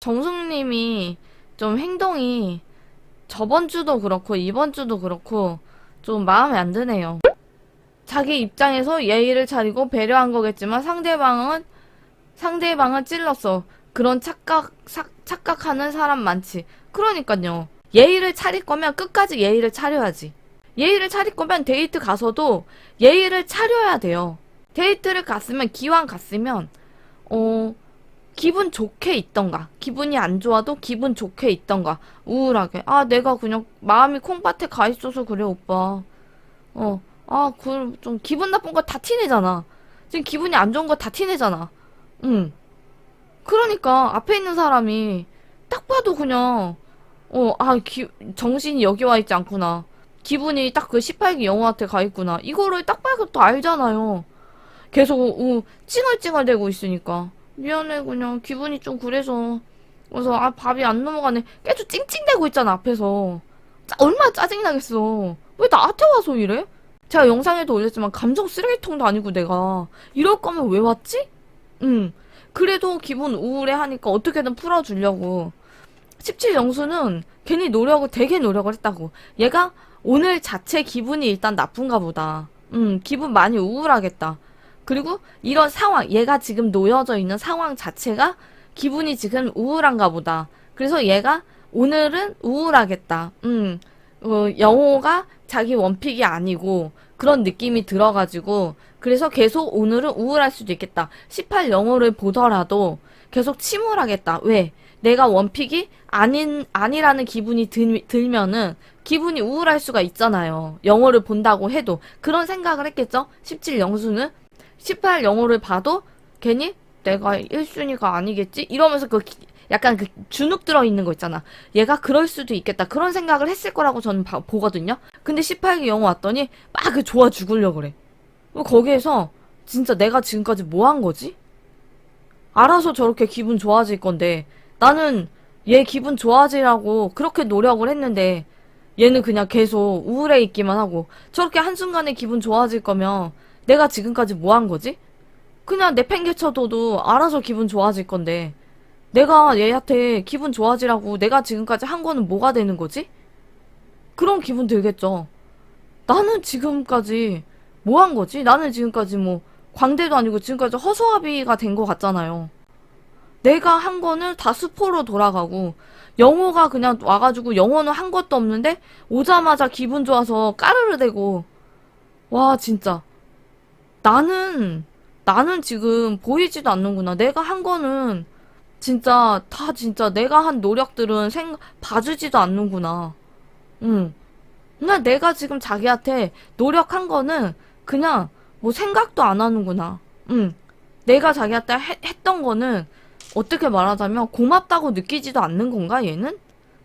정숙님이 좀 행동이 저번 주도 그렇고 이번 주도 그렇고 좀 마음에 안 드네요. 자기 입장에서 예의를 차리고 배려한 거겠지만 상대방은 상대방은 찔렀어. 그런 착각 사- 착각하는 사람 많지. 그러니까요. 예의를 차릴 거면 끝까지 예의를 차려야지. 예의를 차릴 거면 데이트 가서도 예의를 차려야 돼요. 데이트를 갔으면 기왕 갔으면 어 기분 좋게 있던가. 기분이 안 좋아도 기분 좋게 있던가. 우울하게. 아 내가 그냥 마음이 콩밭에 가 있어서 그래 오빠. 어아 그 좀 기분 나쁜 거 다 티내잖아. 지금 기분이 안 좋은 거 다 티내잖아. 응. 그러니까 앞에 있는 사람이 딱 봐도 그냥 어아 정신이 여기 와 있지 않구나. 기분이 딱 그 18기 영호한테 가 있구나. 이거를 딱 봐도 또 알잖아요. 계속 우, 찡얼찡얼대고 있으니까 미안해 그냥. 기분이 좀 그래서. 그래서 아 밥이 안 넘어가네. 계속 찡찡대고 있잖아 앞에서. 짜, 얼마나 짜증나겠어. 왜 나한테 와서 이래? 제가 영상에도 올렸지만 감정 쓰레기통도 아니고 내가. 이럴 거면 왜 왔지? 응. 그래도 기분 우울해 하니까 어떻게든 풀어주려고. 17영수는 괜히 노력을 되게 노력을 했다고. 얘가 오늘 자체 기분이 일단 나쁜가 보다. 음 기분 많이 우울하겠다 그리고 이런 상황, 얘가 지금 놓여져 있는 상황 자체가 기분이 지금 우울한가 보다. 그래서 얘가 오늘은 우울하겠다. 음, 어, 영호가 자기 원픽이 아니고 그런 느낌이 들어가지고 그래서 계속 오늘은 우울할 수도 있겠다. 18 영호를 보더라도 계속 침울하겠다. 왜? 내가 원픽이 아닌, 아니라는 기분이 들, 들면은 기분이 우울할 수가 있잖아요. 영어를 본다고 해도. 그런 생각을 했겠죠? 17 영수는 18 영어를 봐도 괜히 내가 1순위가 아니겠지? 이러면서 그 기- 약간 그 주눅 들어 있는 거 있잖아. 얘가 그럴 수도 있겠다. 그런 생각을 했을 거라고 저는 봐- 보거든요. 근데 18기 영어 왔더니 막 그 좋아 죽으려 그래. 그럼 거기에서 진짜 내가 지금까지 뭐 한 거지? 알아서 저렇게 기분 좋아질 건데 나는 얘 기분 좋아지라고 그렇게 노력을 했는데 얘는 그냥 계속 우울해 있기만 하고 저렇게 한순간에 기분 좋아질 거면 내가 지금까지 뭐 한 거지? 그냥 내팽개쳐둬도 알아서 기분 좋아질 건데 내가 얘한테 기분 좋아지라고 내가 지금까지 한 거는 뭐가 되는 거지? 그런 기분 들겠죠. 나는 지금까지 뭐 한 거지? 나는 지금까지 뭐 광대도 아니고 지금까지 허수아비가 된 것 같잖아요. 내가 한 거는 다 수포로 돌아가고 영호가 그냥 와가지고 영호는 한 것도 없는데 오자마자 기분 좋아서 까르르 대고 와 진짜 나는 나는 지금 보이지도 않는구나. 내가 한 거는 진짜 다 진짜 내가 한 노력들은 생 봐주지도 않는구나. 응. 그냥 내가 지금 자기한테 노력한 거는 그냥 뭐 생각도 안 하는구나. 응. 내가 자기한테 해- 했던 거는 어떻게 말하자면 고맙다고 느끼지도 않는 건가 얘는?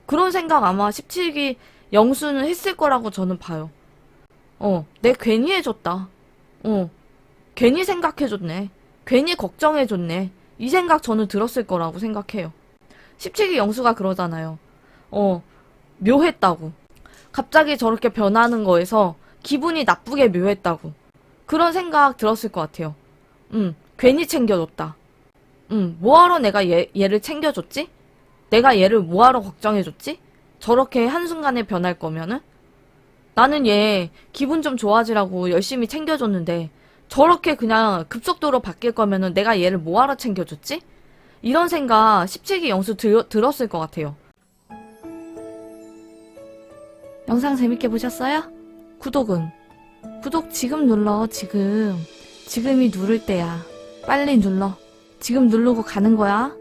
그런 생각 아마 17기 영수는 했을 거라고 저는 봐요. 어, 내 괜히 해줬다. 어, 괜히 생각해줬네. 괜히 걱정해줬네. 이 생각 저는 들었을 거라고 생각해요. 17기 영수가 그러잖아요. 어, 묘했다고. 갑자기 저렇게 변하는 거에서 기분이 나쁘게 묘했다고. 그런 생각 들었을 것 같아요. 응, 괜히 챙겨줬다. 응, 뭐하러 내가 얘, 얘를 챙겨줬지? 내가 얘를 뭐하러 걱정해줬지? 저렇게 한순간에 변할 거면은? 나는 얘 기분 좀 좋아지라고 열심히 챙겨줬는데 저렇게 그냥 급속도로 바뀔 거면은 내가 얘를 뭐하러 챙겨줬지? 이런 생각 17기 영수 들, 들었을 것 같아요. 영상 재밌게 보셨어요? 구독은? 구독 지금 눌러, 지금. 지금이 누를 때야. 빨리 눌러. 지금 누르고 가는 거야.